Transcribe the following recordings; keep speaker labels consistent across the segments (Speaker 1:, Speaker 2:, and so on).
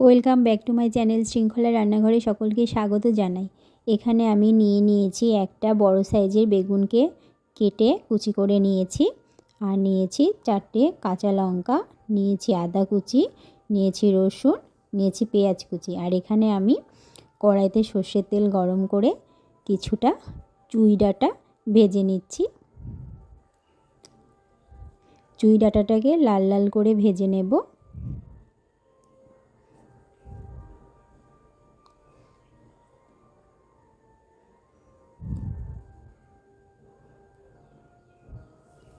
Speaker 1: Welcome back to my channel শৃঙ্খলা রান্নাঘরে সকলকে স্বাগত জানাই। এখানে আমি নিয়ে নিয়েছি একটা বড় সাইজের বেগুনকে কেটে কুচি করে নিয়েছি। আর নিয়েছি চারটে কাঁচা লঙ্কা, নিয়েছি আদা কুচি, নিয়েছি রসুন, নিয়েছি পেঁয়াজ কুচি। আর এখানে আমি কড়াইতে সর্ষের তেল গরম করে কিছুটা চুই ডাঁটা ভেজে নিচ্ছি। চুই ডাঁটাটাকে লাল লাল করে ভেজে নেব।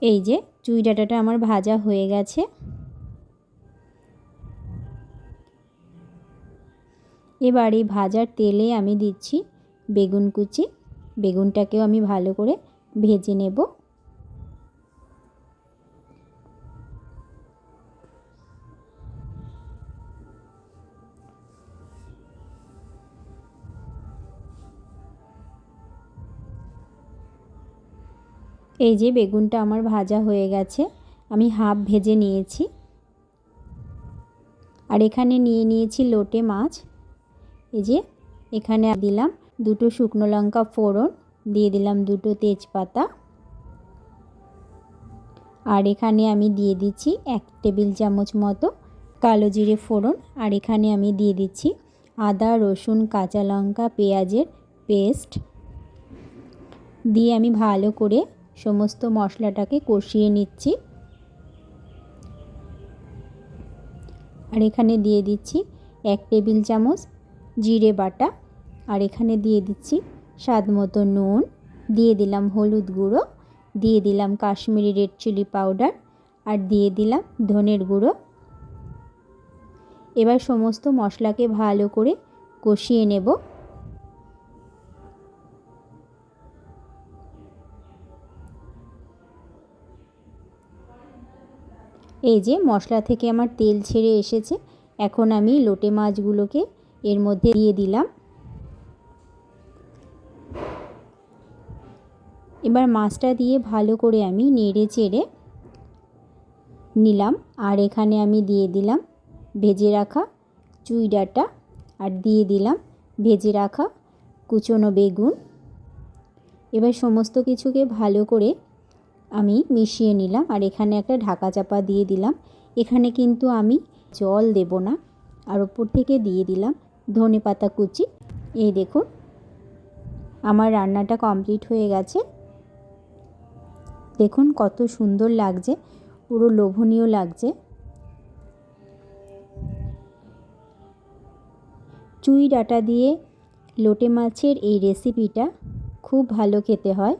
Speaker 1: এই যে চুই ডাঁটাটা আমার ভাজা হয়ে গেছে। এবার এই ভাজার তেলে আমি দিচ্ছি বেগুন কুচি। বেগুনটাকেও আমি ভালো করে ভেজে নেব। এই যে বেগুনটা আমার ভাজা হয়ে গেছে, আমি হাফ ভেজে নিয়েছি। আর এখানে নিয়ে নিয়েছি লোটে মাছ। এই যে এখানে দিলাম দুটো শুকনো লঙ্কা ফোড়ন, দিয়ে দিলাম দুটো তেজপাতা। আর এখানে আমি দিয়ে দিচ্ছি এক টেবিল চামচ মতো কালো জিরে ফোড়ন। আর এখানে আমি দিয়ে দিচ্ছি আদা, রসুন, কাঁচা লঙ্কা, পেঁয়াজের পেস্ট। দিয়ে আমি ভালো করে সমস্ত মশলাটাকে কষিয়ে নিচ্ছি। আর এখানে দিয়ে দিচ্ছি এক টেবিল চামচ জিরে বাটা। আর এখানে দিয়ে দিচ্ছি স্বাদ মতো নুন। দিয়ে দিলাম হলুদ গুঁড়ো। দিয়ে দিলাম কাশ্মীরি রেড চিলি পাউডার। আর দিয়ে দিলাম ধনের গুঁড়ো। এবার সমস্ত মশলাকে ভালো করে কষিয়ে নেব। এই যে মশলা থেকে আমার তেল ছেড়ে এসেছে, এখন আমি লোটে মাছগুলোকে এর মধ্যে দিয়ে দিলাম। এবার মাছটা দিয়ে ভালো করে আমি নেড়ে চেড়ে নিলাম, আর এখানে আমি দিয়ে দিলাম ভেজে রাখা চুই ডাঁটা, আর দিয়ে দিলাম ভেজে রাখা কুচনো বেগুন। এবার সমস্ত কিছুকে ভালো করে আমি মিশিয়ে নিলাম আর এখানে একটা ঢাকা চাপা দিয়ে দিলাম। এখানে কিন্তু আমি জল দেব না। আর ওপর থেকে দিয়ে দিলাম ধনে পাতা কুচি। এই দেখুন, আমার রান্নাটা কমপ্লিট হয়ে গেছে। দেখুন কত সুন্দর লাগছে, পুরো লোভনীয় লাগছে। চুই ডাটা দিয়ে লোটে মাছের এই রেসিপিটা খুব ভালো খেতে হয়।